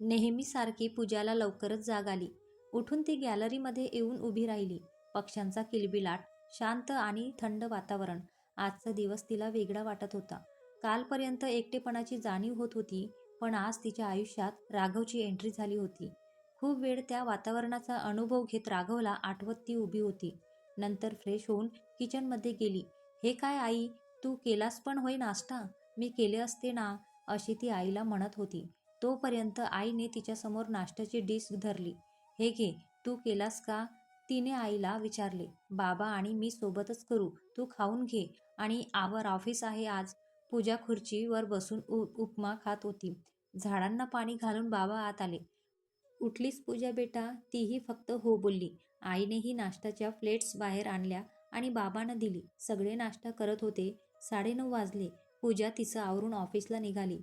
नेहमीसारखी पूजाला लवकरच जाग आली. उठून ती गॅलरीमध्ये येऊन उभी राहिली. पक्ष्यांचा किलबिलाट शांत आणि थंड वातावरण. आजचा दिवस तिला वेगळा वाटत होता. कालपर्यंत एकटेपणाची जाणीव होत होती पण आज तिच्या आयुष्यात राघवची एंट्री झाली होती. खूप वेळ त्या वातावरणाचा अनुभव घेत राघवला आठवत ती उभी होती. नंतर फ्रेश होऊन किचनमध्ये गेली. हे काय आई? तू केलास पण होय नाश्ता? मी केले असते ना? अशी ती आईला म्हणत होती. तोपर्यंत आईने तिच्यासमोर नाश्त्याची डिश धरली. हे घे तू केलास का? तिने आईला विचारले. बाबा आणि मी सोबतच करू. तू खाऊन घे. आणि आवर ऑफिस आहे आज. पूजा खुर्चीवर बसून उ उपमा खात होती. झाडांना पाणी घालून बाबा आत आले. उठलीस पूजा बेटा? तीही फक्त हो बोलली. आईनेही नाश्त्याच्या प्लेट्स बाहेर आणल्या आणि बाबांना दिली. सगळे नाश्ता करत होते. साडेनऊ वाजले. पूजा तिचं आवरून ऑफिसला निघाली.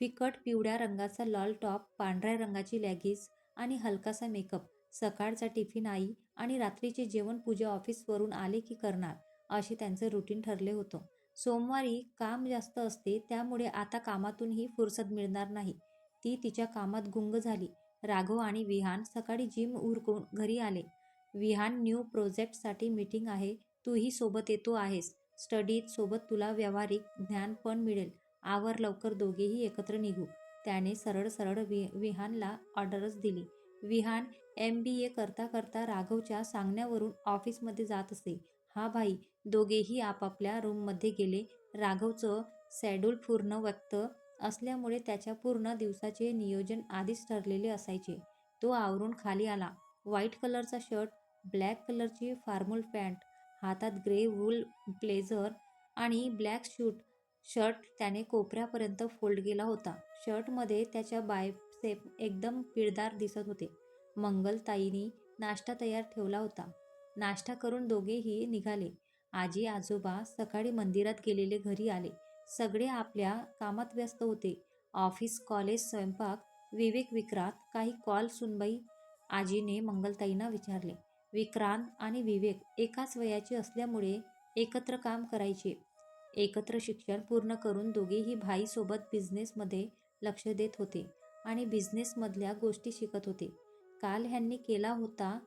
फिकट पिवळ्या रंगाचा लॉल टॉप पांढऱ्या रंगाची लॅगीज आणि हलकासा मेकअप. सकाळचा टिफिन आई आणि रात्रीचे जेवण पूजा ऑफिसवरून आले की करणार असे त्यांचं रुटीन ठरले होतं. सोमवारी काम जास्त असते त्यामुळे आता कामातूनही फुरसत मिळणार नाही. ती तिच्या कामात गुंग झाली. राघव आणि विहान सकाळी जिम उरकून घरी आले. विहान न्यू प्रोजेक्टसाठी मीटिंग आहे तूही सोबत येतो आहेस. स्टडीत सोबत तुला व्यावहारिक ज्ञान पण मिळेल. आवर लवकर दोघेही एकत्र निघू. त्याने सरळ सरळ वि विहानला ऑर्डरच दिली. विहान एम बी ए करता करता राघवच्या सांगण्यावरून ऑफिसमध्ये जात असे. हा भाई दोघेही आपापल्या रूममध्ये गेले. राघवचं शेड्यूल पूर्ण व्यक्त असल्यामुळे त्याच्या पूर्ण दिवसाचे नियोजन आधीच ठरलेले असायचे. तो आवरून खाली आला. व्हाईट कलरचा शर्ट ब्लॅक कलरची फॉर्मल पॅन्ट हातात ग्रे वूल ब्लेझर आणि ब्लॅक शूट शर्ट त्याने कोपऱ्यापर्यंत फोल्ड केला होता. शर्टमध्ये त्याच्या बायसेप एकदम पिळदार दिसत होते. मंगलताईनी नाश्ता तयार ठेवला होता. नाश्ता करून दोघेही निघाले. आजी आजोबा सकाळी मंदिरात गेलेले घरी आले. सगळे आपल्या कामात व्यस्त होते. ऑफिस कॉलेज स्वयंपाक विवेक विक्रांत काही कॉल सुनबाई आजीने मंगलताईंना विचारले. विक्रांत आणि विवेक एकाच वयाचे असल्यामुळे एकत्र काम करायचे. एकत्र शिक्षण पूर्ण करून दोघेही भाईसोबत बिझनेसमध्ये लक्ष देत होते आणि बिझनेसमधल्या गोष्टी शिकत होते. काल ह्यांनी केला होता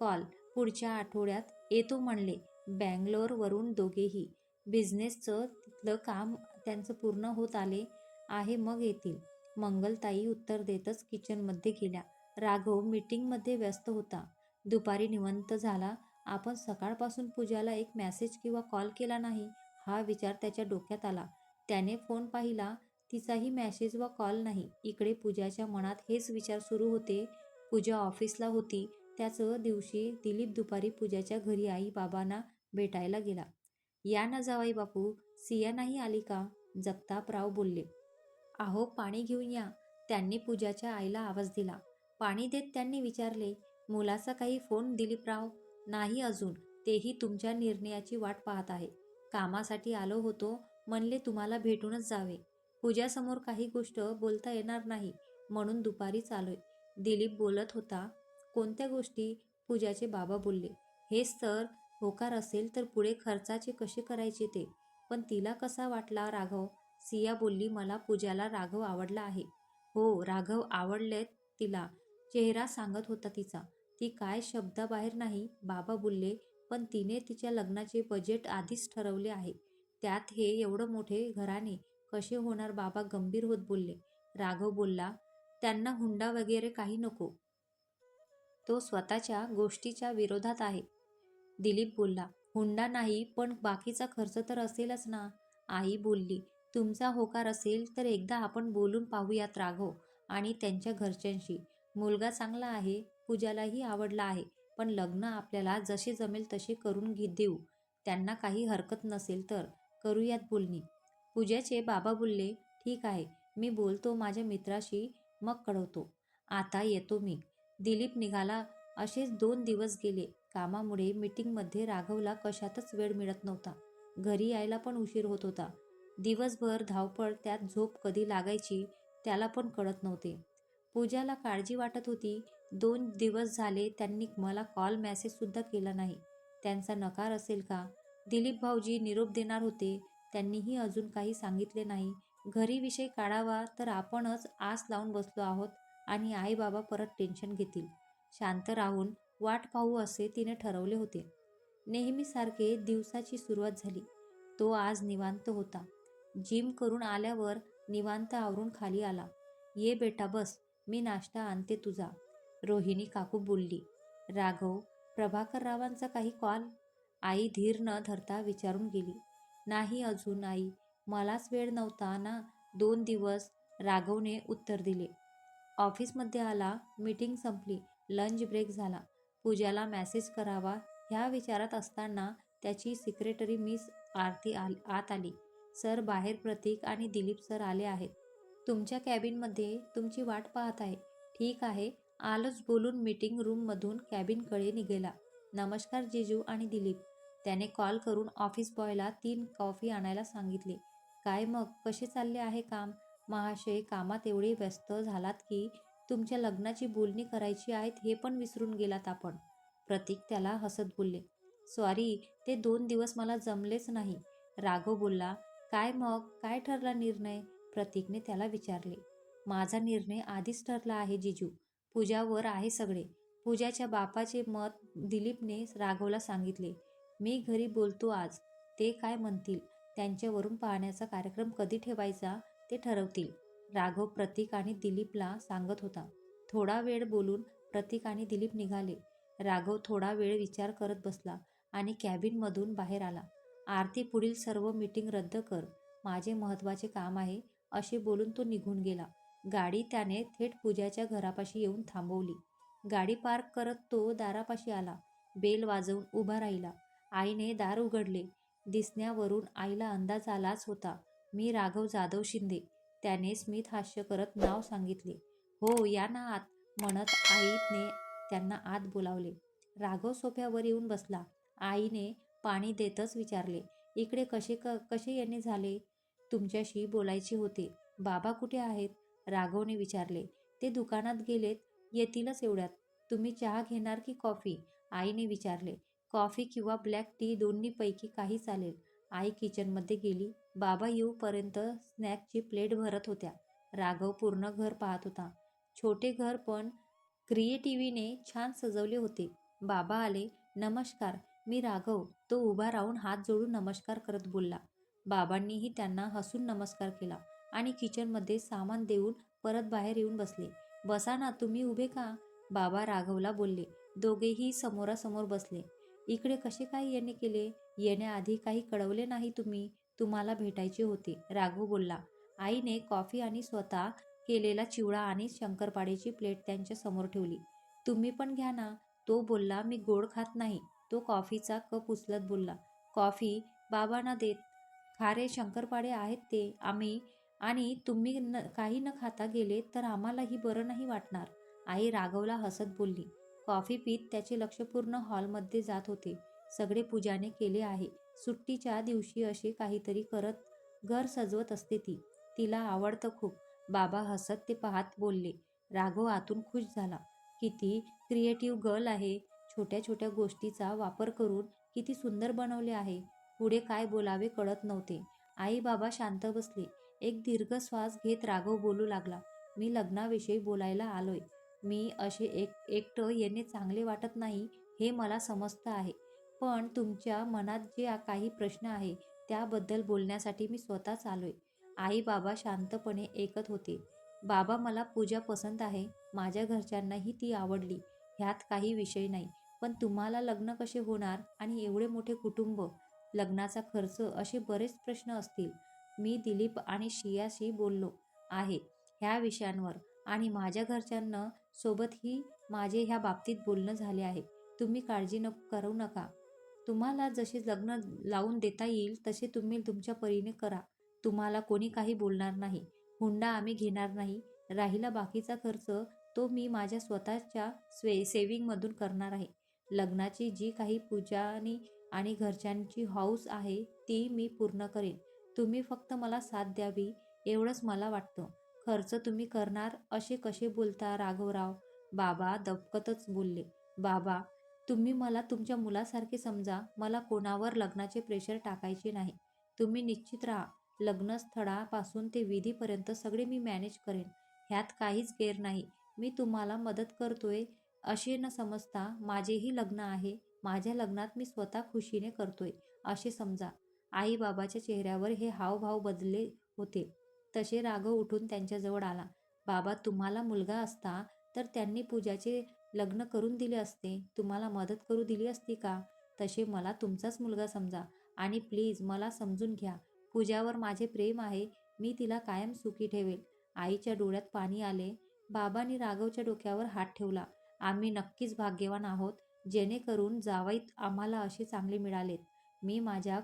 कॉल पुढच्या आठवड्यात येतो म्हणले बँगलोरवरून दोघेही. बिझनेसचं तिथलं काम त्यांचं पूर्ण होत आले आहे मग येतील. मंगलताई उत्तर देतच किचनमध्ये गेल्या. राघव मीटिंगमध्ये व्यस्त होता. दुपारी निवंत झाला. आपण सकाळपासून पूजाला एक मेसेज किंवा कॉल केला नाही. हा विचार त्याच्या डोक्यात आला. त्याने फोन पाहिला. तिचाही मॅसेज व कॉल नाही. इकडे पूजाच्या मनात हेच विचार सुरू होते. पूजा ऑफिसला होती. त्याच दिवशी दिलीप दुपारी पूजाच्या घरी आई बाबांना भेटायला गेला. या ना जावाई बापू सिया नाही आली का? जगतापराव बोलले. आहो पाणी घेऊन या. त्यांनी पूजाच्या आईला आवाज दिला. पाणी देत त्यांनी विचारले. मुलाचा काही फोन दिलीपराव नाही अजून. तेही तुमच्या निर्णयाची वाट पाहत आहे. कामासाठी आलो होतो म्हणले तुम्हाला भेटूनच जावे. पूजासमोर काही गोष्ट बोलता येणार नाही म्हणून दुपारीच आलोय दिलीप बोलत होता कोणत्या गोष्टी? पूजाचे बाबा बोलले हेच तर होकार असेल तर पुढे खर्चाचे कसे करायचे ते. पण तिला कसा वाटला राघव सिया बोलली मला पूजाला राघव आवडला आहे. हो राघव आवडलेत तिला. चेहरा सांगत होता तिचा. ती काय शब्दाबाहेर नाही बाबा बोलले पण तिने तिच्या लग्नाचे बजेट आधीच ठरवले आहे. त्यात हे एवढं मोठे घराने कसे होणार बाबा गंभीर होत बोलले. राघव बोलला त्यांना हुंडा वगैरे काही नको. तो स्वतःच्या गोष्टीच्या विरोधात आहे. दिलीप बोलला हुंडा नाही पण बाकीचा खर्च तर असेलच ना. आई बोलली तुमचा होकार असेल तर एकदा आपण बोलून पाहूयात राघव आणि त्यांच्या घरच्यांशी. मुलगा चांगला आहे पूजालाही आवडला आहे. पण लग्न आपल्याला जसे जमेल तसे करून घे देऊ. त्यांना काही हरकत नसेल तर करूयात बोलणी. पूजाचे बाबा बोलले ठीक आहे. मी बोलतो माझ्या मित्राशी मग कळवतो. आता येतो मी. दिलीप निघाला. असेच दोन दिवस गेले. कामामुळे मीटिंगमध्ये राघवला कशातच वेळ मिळत नव्हता. घरी यायला पण उशीर होत होता. दिवसभर धावपळ त्यात झोप कधी लागायची त्याला पण कळत नव्हते. पूजाला काळजी वाटत होती. दोन दिवस झाले त्यांनी मला कॉल मॅसेजसुद्धा केला नाही. त्यांचा नकार असेल का? दिलीप भाऊजी निरोप देणार होते. त्यांनीही अजून काही सांगितले नाही. घरी विषय काढावा तर आपणच आस लावून बसलो आहोत आणि आई बाबा परत टेन्शन घेतील. शांत राहून वाट पाहू असे तिने ठरवले होते. नेहमीसारखे दिवसाची सुरुवात झाली. तो आज निवांत होता. जिम करून आल्यावर निवांत आवरून खाली आला. ये बेटा बस मी नाश्ता आणते तुझा. रोहिणी काकू बोलली राघव प्रभाकररावांचा काही कॉल? आई धीर न धरता विचारून गेली नाही अजून आई मलाच वेळ नव्हता ना दोन दिवस. राघवने उत्तर दिले ऑफिसमध्ये आला मीटिंग संपली लंच ब्रेक झाला पूजाला मॅसेज करावा ह्या विचारात असताना त्याची सिक्रेटरी मिस आरती आल आत आली सर बाहेर प्रतीक आणि दिलीप सर आले आहेत तुमच्या कॅबिनमध्ये तुमची वाट पाहत आहे ठीक आहे आलंच बोलून मीटिंग रूममधून कॅबिनकडे निघेला. नमस्कार जिजू आणि दिलीप. त्याने कॉल करून ऑफिस बॉयला तीन कॉफी आणायला सांगितले. काय मग? कसे चालले आहे काम? महाशय कामात एवढे व्यस्त झालात की तुमच्या लग्नाची बोलणी करायची आहेत हे पण विसरून गेलात आपण. प्रतीक त्याला हसत बोलले. सॉरी ते दोन दिवस मला जमलेच नाही. राघव बोलला. काय मग? काय ठरला निर्णय? प्रतीकने त्याला विचारले. माझा निर्णय आधीच ठरला आहे जिजू. पूजावर आहे सगळे. पूजाच्या बापाचे मत दिलीपने राघवला सांगितले. मी घरी बोलतो आज. ते काय म्हणतील? त्यांच्यावरून पाहण्याचा कार्यक्रम कधी ठेवायचा ते ठरवतील. राघव प्रतीक आणि दिलीपला सांगत होता. थोडा वेळ बोलून प्रतीक आणि दिलीप निघाले. राघव थोडा वेळ विचार करत बसला आणि कॅबिनमधून बाहेर आला. आरती पुढील सर्व मीटिंग रद्द कर. माझे महत्त्वाचे काम आहे असे बोलून तो निघून गेला. गाडी त्याने थेट पूजाच्या घरापाशी येऊन थांबवली. गाडी पार्क करत तो दारापाशी आला. बेल वाजवून उभा राहिला. आईने दार उघडले. दिसण्यावरून आईला अंदाज आलाच होता. मी राघव जाधव शिंदे. त्याने स्मित हास्य करत नाव सांगितले. हो या ना आत म्हणत आईने त्यांना आत बोलावले. राघव सोफ्यावर येऊन बसला. आईने पाणी देतच विचारले. इकडे कसे क कसे येणे झाले? तुमच्याशी बोलायचे होते. बाबा कुठे आहेत? राघवने विचारले ते दुकानात गेलेत? येतीलच एवढ्यात. तुम्ही चहा घेणार की कॉफी? आईने विचारले कॉफी किंवा ब्लॅक टी दोन्हीपैकी काही चालेल. आई किचनमध्ये गेली. बाबा येऊपर्यंत स्नॅकची प्लेट भरत होत्या. राघव पूर्ण घर पाहत होता. छोटे घर पण क्रिएटिव्हीने छान सजवले होते. बाबा आले नमस्कार मी राघव. तो उभा राहून हात जोडून नमस्कार करत बोलला. बाबांनीही त्यांना हसून नमस्कार केला. आणि किचनमध्ये सामान देऊन परत बाहेर येऊन बसले. बसा ना तुम्ही उभे का? बाबा राघवला बोलले. दोघेही समोरासमोर बसले. इकडे कसे काय येणे केले? येण्याआधी काही कळवले नाही तुम्ही. तुम्हाला भेटायचे होते. राघव बोलला. आईने कॉफी आणि स्वतः केलेला चिवडा आणि शंकरपाळीची प्लेट त्यांच्यासमोर ठेवली. तुम्ही पण घ्या ना. तो बोलला. मी गोड खात नाही. तो कॉफीचा कप उचलत बोलला. कॉफी? बाबांना देत. खारे शंकरपाळे आहेत ते. आम्ही आणि तुम्ही न काही न खाता गेले तर आम्हालाही बरं नाही वाटणार. आई राघवला हसत बोलली. कॉफी पीत त्याचे लक्ष पूर्ण हॉलमध्ये जात होते. सगळे पूजाने केले आहे. सुट्टीच्या दिवशी असे काहीतरी करत घर सजवत असते ती. तिला आवडतं खूप. बाबा हसत ते पाहत बोलले. राघव आतून खुश झाला. किती क्रिएटिव्ह गर्ल आहे. छोट्या छोट्या गोष्टीचा वापर करून किती सुंदर बनवले आहे. पुढे काय बोलावे कळत नव्हते. आई बाबा शांत बसले. एक दीर्घ श्वास घेत राघव बोलू लागला. मी लग्नाविषयी बोलायला आलोय. मी असे एक एकटं येणे चांगले वाटत नाही हे मला समजतं आहे. पण तुमच्या मनात जे काही प्रश्न आहे त्याबद्दल बोलण्यासाठी मी स्वतःच आलोय. आई बाबा शांतपणे ऐकत होते. बाबा मला पूजा पसंत आहे. माझ्या घरच्यांनाही ती आवडली. ह्यात काही विषय नाही. पण तुम्हाला लग्न कसे होणार आणि एवढे मोठे कुटुंब? लग्नाचा खर्च असे बरेच प्रश्न असतील. मी दिलीप आणि शियाशी बोललो आहे ह्या विषयांवर आणि माझ्या घरच्यांना सोबतही माझे ह्या बाबतीत बोलणं झाले आहे. तुम्ही काळजी न करू नका. तुम्हाला जसे लग्न लावून देता येईल तसे तुम्ही तुमच्या परीने करा. तुम्हाला कोणी काही बोलणार नाही. हुंडा आम्ही घेणार नाही. राहिला बाकीचा खर्च तो मी माझ्या स्वतःच्या स्वे सेविंगमधून करणार आहे. लग्नाची जी काही पूजानी आणि घरच्यांची हाऊस आहे ती मी पूर्ण करेन. तुम्ही फक्त मला साथ द्यावी एवढंच मला वाटतं. खर्च तुम्ही करणार असे कसे बोलता राघवराव? बाबा दबकतच बोलले. बाबा तुम्ही मला तुमच्या मुलासारखे समजा मला कोणावर लग्नाचे प्रेशर टाकायचे नाही. तुम्ही निश्चित राहा. लग्नस्थळापासून ते विधीपर्यंत सगळे मी मॅनेज करेन. ह्यात काहीच गैर नाही. मी तुम्हाला मदत करतोय असे न समजता माझेही लग्न आहे. माझ्या लग्नात मी स्वतः खुशीने करतोय. असे समजा. आई बाबाच्या चेहऱ्यावर हे हावभाव बदलले होते. तसे राघव उठून त्यांच्याजवळ आला. बाबा तुम्हाला मुलगा असता तर त्यांनी पूजाचे लग्न करून दिले असते. तुम्हाला मदत करू दिली असती का? तसे मला तुमचाच मुलगा समजा. आणि प्लीज मला समजून घ्या. पूजावर माझे प्रेम आहे. मी तिला कायम सुखी ठेवेल. आईच्या डोळ्यात पाणी आले. बाबांनी राघवच्या डोक्यावर हात ठेवला. आम्ही नक्कीच भाग्यवान आहोत. जेणेकरून जावईत आम्हाला असे चांगले मिळालेत. मी माझ्या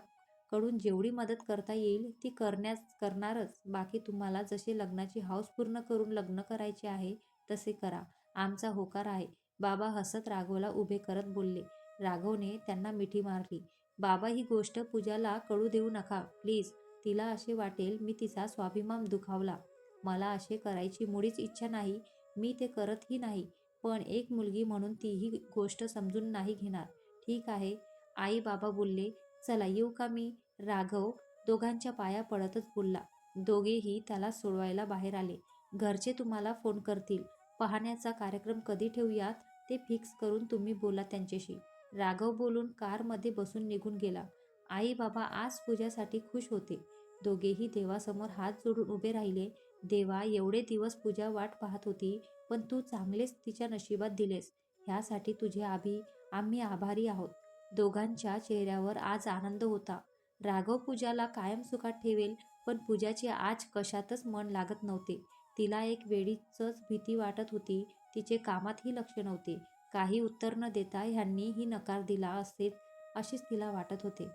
कडून जेवढी मदत करता येईल ती करण्यास करणारच. बाकी तुम्हाला जसे लग्नाची हौस पूर्ण करून लग्न करायचे आहे तसे करा. आमचा होकार आहे. बाबा हसत राघवला उभे करत बोलले. राघवने त्यांना मिठी मारली. बाबा ही गोष्ट पूजाला कळू देऊ नका. प्लीज. तिला असे वाटेल मी तिचा स्वाभिमान दुखावला. मला असे करायची मुळीच इच्छा नाही. मी ते करतही नाही. पण एक मुलगी म्हणून ती ही गोष्ट समजून नाही घेणार. ठीक आहे. आई बाबा बोलले चला येऊ का मी? राघव दोघांच्या पाया पडतच बोलला. दोघेही त्याला सोडवायला बाहेर आले. घरचे तुम्हाला फोन करतील. पाहण्याचा कार्यक्रम कधी ठेवूयात ते फिक्स करून तुम्ही बोला त्यांच्याशी. राघव बोलून कारमध्ये बसून निघून गेला. आई बाबा आज पूजासाठी खुश होते. दोघेही देवासमोर हात जोडून उभे राहिले. देवा एवढे दिवस पूजा वाट पाहत होती पण तू चांगलेच तिच्या नशिबात दिलेस. ह्यासाठी तुझे आभी आम्ही आभारी आहोत. दोघांच्या चेहऱ्यावर आज आनंद होता. राघव पूजाला कायम सुखात ठेवेल पण पूजाचे आज कशातच मन लागत नव्हते. तिला एक वेळीचच भीती वाटत होती. तिचे कामातही लक्ष नव्हते. काही उत्तर न देता ह्यांनीही नकार दिला असेल असेच तिला वाटत होते.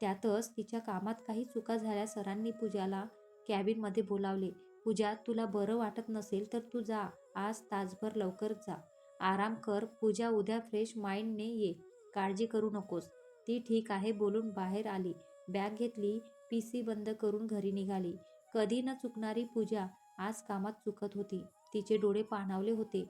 त्यातच तिच्या कामात काही चुका झाल्या सरांनी पूजाला कॅबिनमध्ये बोलावले. पूजा तुला बरं वाटत नसेल तर तू जा. आज तासभर लवकर जा. आराम कर. पूजा उद्या फ्रेश माइंडने ये. काळजी करू नकोस. ती ठीक आहे बोलून बाहेर आली. बॅग घेतली पी सी बंद करून घरी निघाली. कधी न चुकणारी पूजा आज कामात चुकत होती. तिचे डोळे पाणावले होते.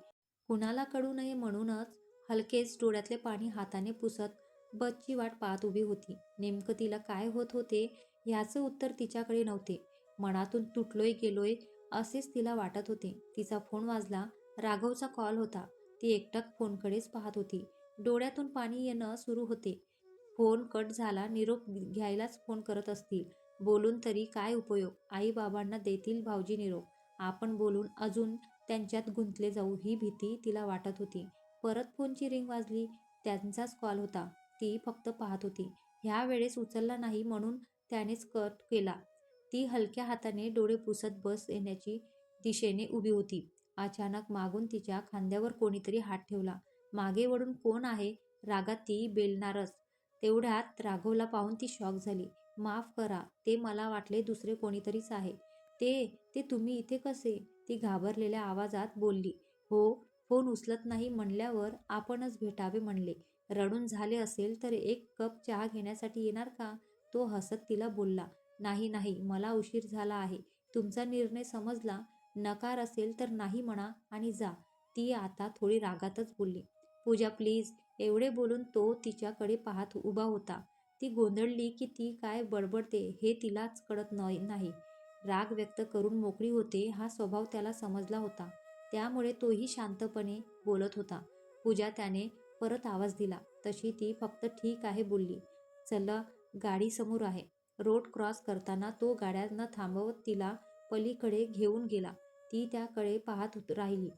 कुणाला कळू नये म्हणूनच हलकेच डोळ्यातले पाणी हाताने पुसत बसची वाट पाहत उभी होती. नेमकं तिला काय होत होते ह्याचं उत्तर तिच्याकडे नव्हते. मनातून तुटलोय गेलोय असेच तिला वाटत होते. तिचा फोन वाजला. राघवचा कॉल होता. ती एकटक फोनकडेच पाहत होती. डोळ्यातून पाणी येणं सुरू होते. फोन कट झाला. निरोप घ्यायलाच फोन करत असतील. बोलून तरी काय उपयोग? आई बाबांना देतील भाऊजी निरोप. आपण बोलून अजून त्यांच्यात गुंतले जाऊ ही भीती तिला वाटत होती. परत फोनची रिंग वाजली. त्यांचाच कॉल होता. ती फक्त पाहत होती. ह्या वेळेस उचलला नाही म्हणून त्यानेच कट केला. ती हलक्या हाताने डोळे पुसत बस येण्याची दिशेने उभी होती. अचानक मागून तिच्या खांद्यावर कोणीतरी हात ठेवला. मागे वळून कोण आहे? रागात ती बेलणारच. तेवढ्यात राघवला पाहून ती शॉक झाली. माफ करा ते मला वाटले दुसरे कोणीतरीच आहे. ते ते तुम्ही इथे कसे? ती घाबरलेल्या आवाजात बोलली. हो फोन उचलत नाही म्हणल्यावर आपणच भेटावे म्हणले. रडून झाले असेल तर एक कप चहा घेण्यासाठी येणार का? तो हसत तिला बोलला. नाही नाही मला उशीर झाला आहे. तुमचा निर्णय समजला. नकार असेल तर नाही म्हणा आणि जा. ती आता थोडी रागातच बोलली. पूजा प्लीज. एवढे बोलून तो तिच्याकडे पाहत उभा होता. ती गोंधळली की ती काय बडबडते हे तिलाच कळत नाही. राग व्यक्त करून मोकळी होते हा स्वभाव त्याला समजला होता. त्यामुळे तोही शांतपणे बोलत होता. पूजा त्याने परत आवाज दिला. तशी ती फक्त ठीक आहे बोलली. चला गाडी समोर आहे. रोड क्रॉस करताना तो गाड्या न थांबवत तिला पलीकडे घेऊन गेला. ती त्याकडे पाहत राहिली.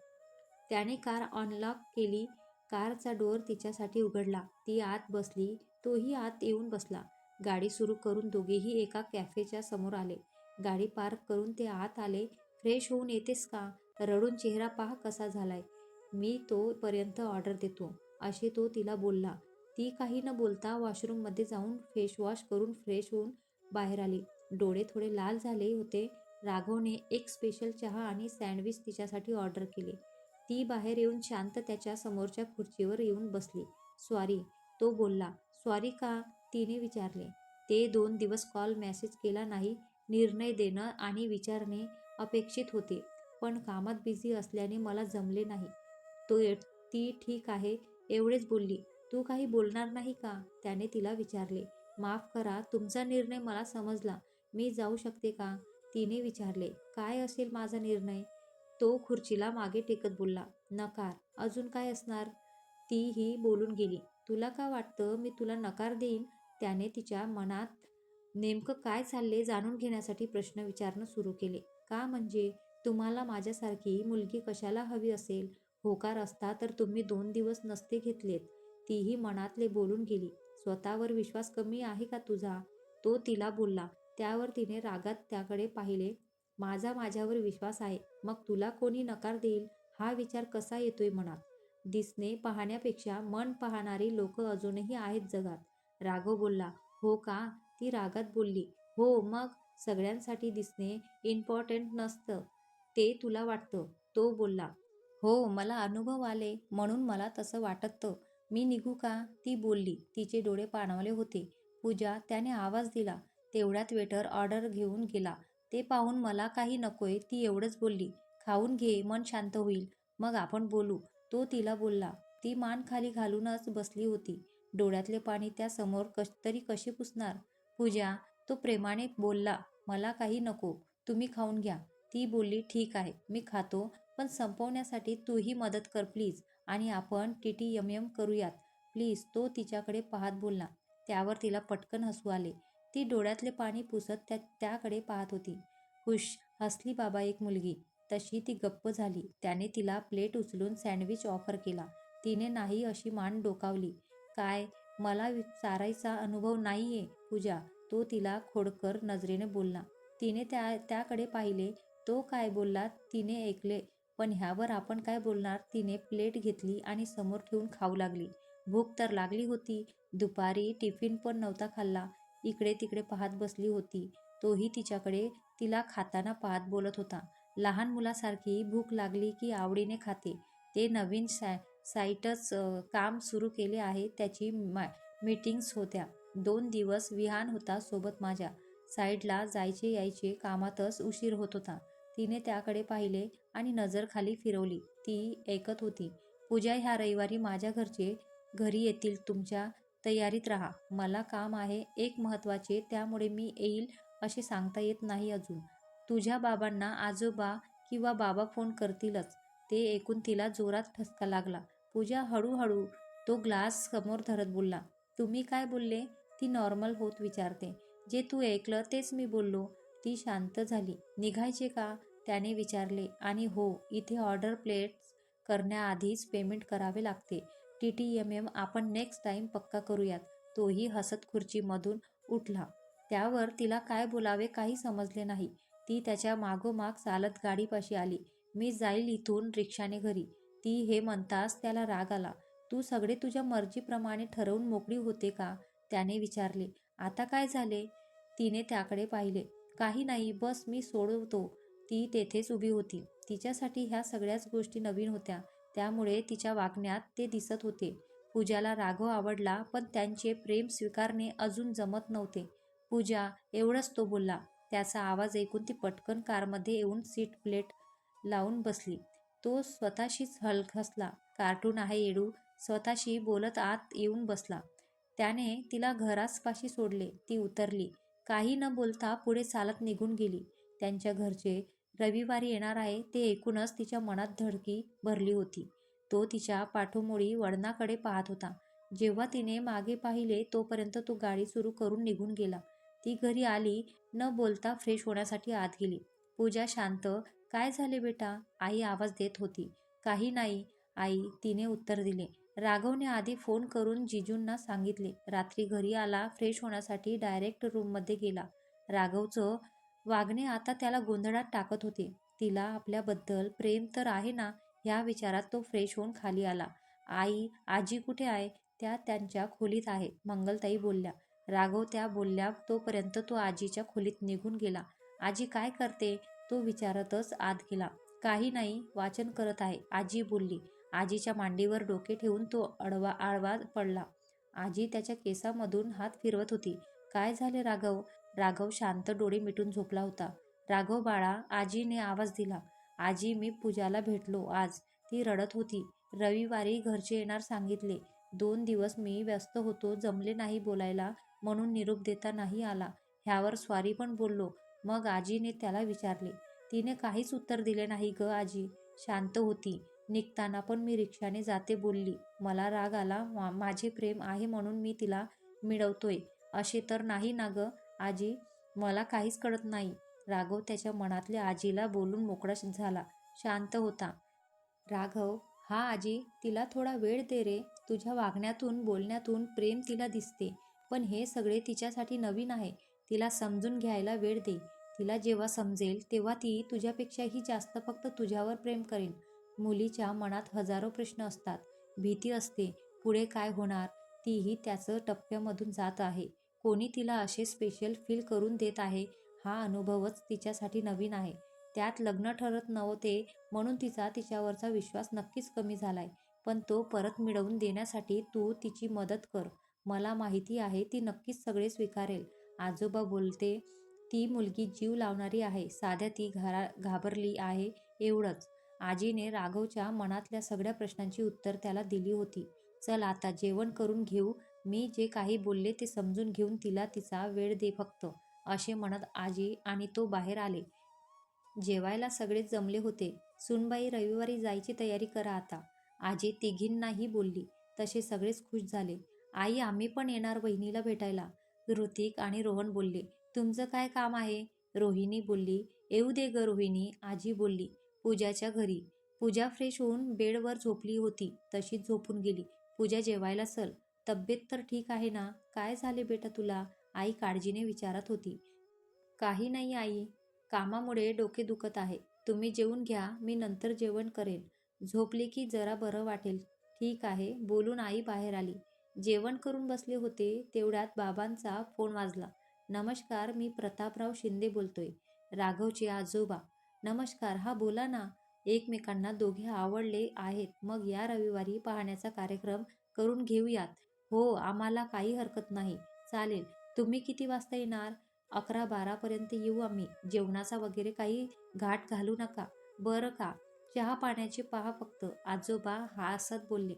त्याने कार अनलॉक केली. कारचा डोअर तिच्यासाठी उघडला. ती आत बसली तोही आत येऊन बसला. गाडी सुरू करून दोघेही एका कॅफेच्या समोर आले. गाडी पार्क करून ते आत आले. फ्रेश होऊन येतेस का? रडून चेहरा पहा कसा झालाय. मी तोपर्यंत ऑर्डर देतो. असे तो तिला बोलला. ती काही न बोलता वॉशरूममध्ये जाऊन फेशवॉश करून फ्रेश होऊन बाहेर आली. डोळे थोडे लाल झाले होते. राघवने एक स्पेशल चहा आणि सँडविच तिच्यासाठी ऑर्डर केले. ती बाहेर येऊन शांत त्याच्या समोरच्या खुर्चीवर येऊन बसली. स्वारी तो बोलला स्वारी का? तिने विचारले. ते दोन दिवस कॉल मेसेज केला नाही निर्णय देणं आणि विचारणे अपेक्षित होते पण कामात बिझी असल्याने मला जमले नाही. तो ती ठीक आहे एवढेच बोलली. तू काही बोलणार नाही का? त्याने तिला विचारले. माफ करा तुमचा निर्णय मला समजला. मी जाऊ शकते का? तिने विचारले. काय असेल माझा निर्णय? तो खुर्चीला मागे टेकत बोलला नकार. अजून काय असणार? ती ही बोलून गेली. तुला का वाटतं मी तुला नकार देईन? त्याने तिच्या मनात नेमकं काय चालले जाणून घेण्यासाठी प्रश्न विचारणं सुरू केले. का म्हणजे? तुम्हाला माझ्यासारखी मुलगी कशाला हवी असेल? होकार असता तर तुम्ही दोन दिवस नसते घेतलेत. तीही मनातले बोलून गेली. स्वतःवर विश्वास कमी आहे का तुझा? तो तिला बोलला. त्यावर तिने रागात त्याकडे पाहिले. माझा माझ्यावर विश्वास आहे. मग तुला कोणी नकार देईल? हा विचार कसा येतोय मनात? दिसणे पाहण्यापेक्षा मन पाहणारी लोक अजूनही आहेत जगात. राघव बोलला हो का? ती रागात बोलली हो मग सगळ्यांसाठी दिसणे इम्पॉर्टंट नसतं. ते तुला वाटतं. तो बोलला हो मला अनुभव आले म्हणून मला तसं वाटतं. मी निघू का? ती बोलली तिचे डोळे पाणावले होते. पूजा त्याने आवाज दिला तेवढ्यात वेटर ऑर्डर घेऊन गेला. ते पाहून मला काही नकोय ती एवढंच बोलली. खाऊन घे मन शांत होईल. मग आपण बोलू. तो तिला बोलला. ती मान खाली घालूनच बसली होती. डोळ्यातले पाणी त्या समोर कश तरी कसे पुसणार? पूजा तो प्रेमाने बोलला मला काही नको तुम्ही खाऊन घ्या. ती बोलली ठीक आहे मी खातो पण संपवण्यासाठी तूही मदत कर प्लीज आणि आपण टी टी यम एम करूयात. प्लीज तो तिच्याकडे पाहत बोलला. त्यावर तिला पटकन हसू आले. ती डोळ्यातले पाणी पुसत त्या त्याकडे पाहत होती. हुश हसली बाबा एक मुलगी. तशी ती गप्प झाली. त्याने तिला प्लेट उचलून सँडविच ऑफर केला. तिने नाही अशी मान डोकावली. काय? मला चारायचा अनुभव नाहीये पूजा. तो तिला खोडकर नजरेने बोलला. तिने त्या त्याकडे पाहिले. तो काय बोलला? तिने ऐकले. पण ह्यावर आपण काय बोलणार? तिने प्लेट घेतली आणि समोर ठेवून खाऊ लागली. भूक तर लागली होती. दुपारी टिफिन पण नव्हता खाल्ला. इकडे तिकडे पाहत बसली होती. तोही तिच्याकडे तिला खाताना पाहत बोलत होता. लहान मुलासारखी भूक लागली की आवडीने खाते. ते नवीन सा साईटच काम सुरू केले आहे त्याची मा मीटिंग्स होत्या. दोन दिवस विहान होता सोबत माझ्या. साईडला जायचे यायचे कामातच उशीर होत होता. तिने त्याकडे पाहिले आणि नजर खाली फिरवली. ती ऐकत होती. पूजा ह्या रविवारी माझ्या घरचे घरी येतील तुमच्या तयारीत राहा. मला काम आहे एक महत्त्वाचे त्यामुळे मी येईल असे सांगता येत नाही अजून. तुझ्या बाबांना आजोबा किंवा बाबा फोन करतीलच. ते ऐकून तिला जोरात ठसका लागला. पूजा हळूहळू तो ग्लास समोर धरत बोलला तुम्ही काय बोलले? ती नॉर्मल होत विचारते. जे तू ऐकलं तेच मी बोललो. ती शांत झाली. निघायचे का? त्याने विचारले. आणि हो इथे ऑर्डर प्लेट्स करण्याआधीच पेमेंट करावे लागते. टी टी एम एम आपण नेक्स्ट टाईम पक्का करूयात. तोही हसत खुर्चीमधून उठला. त्यावर तिला काय बोलावे काही समजले नाही. ती त्याच्या मागोमाग चालत गाडीपाशी आली. मी जाईल इथून रिक्षाने घरी. ती हे म्हणताच त्याला राग आला. तू सगळे तुझ्या मर्जीप्रमाणे ठरवून मोकळी होते का? त्याने विचारले. आता काय झाले? तिने त्याकडे पाहिले. काही नाही बस मी सोडवतो. ती तेथेच उभी होती. तिच्यासाठी ह्या सगळ्याच गोष्टी नवीन होत्या. त्यामुळे तिच्या वागण्यात ते दिसत होते. पूजाला राघव आवडला पण त्यांचे प्रेम स्वीकारणे अजून जमत नव्हते. पूजा एवढंच तो बोलला. त्याचा आवाज ऐकून ती पटकन कारमध्ये येऊन सीट प्लेट लावून बसली. तो स्वतःशीच हलखसला. कार्टून आहे येडू. स्वतःशी बोलत आत येऊन बसला त्याने तिला घरासपाशी सोडले. ती उतरली. काही न बोलता पुढे चालत निघून गेली. त्यांच्या घरचे रविवारी येणार आहे ते ऐकूनच तिच्या मनात धडकी भरली होती. तो तिच्या पाठोमोळी वळणाकडे पाहत होता. जेव्हा तिने मागे पाहिले तोपर्यंत तो गाडी सुरू करून निघून गेला. ती घरी आली न बोलता फ्रेश होण्यासाठी आत गेली. पूजा शांत. काय झाले बेटा? आई आवाज देत होती. काही नाही. आई तिने उत्तर दिले. राघवने आधी फोन करून जिजूंना सांगितले. रात्री घरी आला फ्रेश होण्यासाठी डायरेक्ट रूममध्ये गेला. राघवचं वागणे आता त्याला गोंधळात टाकत होते. तिला आपल्याबद्दल प्रेम तर आहे ना ह्या विचारात तो फ्रेश होऊन खाली आला. आई आजी कुठे आहे? त्या त्यांच्या खोलीत आहे मंगलताई बोलल्या. राघव त्या बोलल्या तोपर्यंत तो आजीच्या खोलीत निघून गेला. आजी काय करते? तो विचारतच आत गेला. काही नाही वाचन करत आहे आजी बोलली. आजीच्या मांडीवर डोके ठेवून तो अडवा आळवा पडला. आजी त्याच्या केसामधून हात फिरवत होती. काय झाले राघव? राघव शांत डोळे मिटून झोपला होता. राघव बाळा आजीने आवाज दिला. आजी मी पूजाला भेटलो. आज ती रडत होती. रविवारी घरचे येणार सांगितले. दोन दिवस मी व्यस्त होतो. जमले नाही बोलायला. म्हणून निरोप देता नाही आला. ह्यावर स्वारी पण बोललो. मग आजीने त्याला विचारले. तिने काहीच उत्तर दिले नाही ग आजी. शांत होती. निघताना पण मी रिक्षाने जाते बोलली. मला राग आला. मा माझे प्रेम आहे म्हणून मी तिला मिळवतोय. असे तर नाही ना ग. आजी मला काहीच कळत नाही. राघव त्याच्या मनातल्या आजीला बोलून मोकळा झाला. शांत होता. राघव हा आजी तिला थोडा वेळ दे रे. तुझ्या वागण्यातून बोलण्यातून प्रेम तिला दिसते. पण हे सगळे तिच्यासाठी नवीन आहे. तिला समजून घ्यायला वेळ दे. तिला जेव्हा समजेल तेव्हा ती तुझ्यापेक्षाही जास्त फक्त तुझ्यावर प्रेम करेल मुलीच्या मनात हजारो प्रश्न असतात. भीती असते. पुढे काय होणार? तीही त्याचं टप्प्यामधून जात आहे. कोणी तिला असे स्पेशल फील करून देत आहे? हा अनुभवच तिच्यासाठी नवीन आहे. त्यात लग्न ठरत नव्हते म्हणून तिचा तिच्यावरचा विश्वास नक्कीच कमी झालाय. पण तो परत मिळवून देण्यासाठी तू तिची मदत कर. मला माहिती आहे ती नक्कीच सगळे स्वीकारेल. आजोबा बोलते ती मुलगी जीव लावणारी आहे. साध्या ती घरा घाबरली आहे एवढंच. आजीने राघवच्या मनातल्या सगळ्या प्रश्नांची उत्तर त्याला दिली होती. चल आता जेवण करून घेऊ. मी जे काही बोलले ते समजून घेऊन तिला तिचा वेळ दे फक्त असे म्हणत आजी आणि तो बाहेर आले. जेवायला सगळेच जमले होते. सुनबाई रविवारी जायची तयारी करा आता. आजी तिघींनाही बोलली. तसे सगळेच खुश झाले. आई आम्ही पण येणार वहिनीला भेटायला. ऋतिक आणि रोहन बोलले तुमचं काय काम आहे? रोहिणी बोलली येऊ दे ग रोहिणी आजी बोलली पूजाच्या घरी. पूजा फ्रेश होऊन बेडवर झोपली होती. तशीच झोपून गेली. पूजा जेवायला चल. तब्येत तर ठीक आहे ना? काय झाले बेटा तुला? आई काळजीने विचारत होती. काही नाही आई. कामामुळे डोके दुखत आहे. तुम्ही जेवून घ्या. मी नंतर जेवण करेन. झोपले की जरा बरं वाटेल. ठीक आहे. बोलून आई बाहेर आली. जेवण करून बसले होते. तेवढ्यात बाबांचा फोन वाजला. नमस्कार मी प्रतापराव शिंदे बोलतोय. राघवचे आजोबा. नमस्कार. हा बोला ना. एकमेकांना दोघे आवडले आहेत. मग या रविवारी पाहण्याचा कार्यक्रम करून घेऊयात. हो आम्हाला काही हरकत नाही. चालेल. तुम्ही किती वाजता येणार? अकरा बारापर्यंत येऊ आम्ही. जेवणाचा वगैरे काही घाट घालू नका. बरं का? चहा पाण्याचे पहा फक्त. आजोबा हासत बोलले.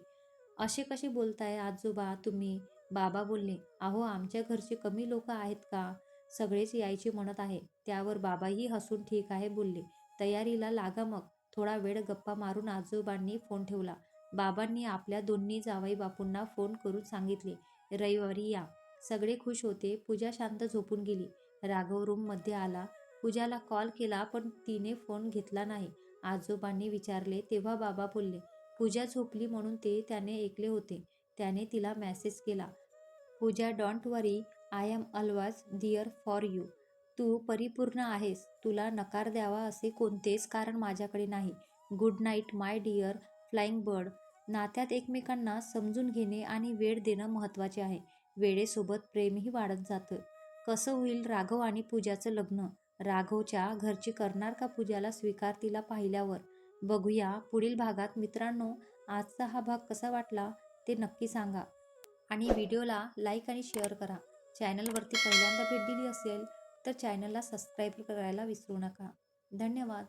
असे कसे बोलताय आजोबा तुम्ही? बाबा बोलले अहो आमच्या घरचे कमी लोक आहेत का? सगळेच यायचे म्हणत आहे. त्यावर बाबाही हसून ठीक आहे बोलले. तयारीला लागा मग. थोडा वेळ गप्पा मारून आजोबांनी फोन ठेवला. बाबांनी आपल्या दोन्ही जावई बापूंना फोन करून सांगितले रविवारी या. सगळे खुश होते. पूजा शांत झोपून गेली. राघव रूममध्ये आला. पूजाला कॉल केला पण तिने फोन घेतला नाही. आजोबांनी विचारले तेव्हा बाबा बोलले पूजा झोपली म्हणून ते त्याने ऐकले होते. त्याने तिला मेसेज केला. Pooja don't worry I am always dear for you तू परिपूर्ण आहेस. तुला नकार द्यावा असे कोणतेच कारण माझ्याकडे नाही. Good night my dear flying bird नात्यात एकमेकांना समजून घेणे आणि वेळ देणं महत्त्वाचे आहे. वेळेसोबत प्रेमही वाढत जातं. कसं होईल राघव आणि पूजाचं लग्न? राघवच्या घरची करणार का पूजाला स्वीकार तिला पाहिल्यावर? बघूया पुढील भागात मित्रांनो आजचा हा भाग कसा वाटला ते नक्की सांगा. आणि व्हिडिओला लाईक आणि शेअर करा. चॅनलवरती पहिल्यांदा भेट दिली असेल तर चॅनलला सबस्क्राईब करायला विसरू नका. धन्यवाद.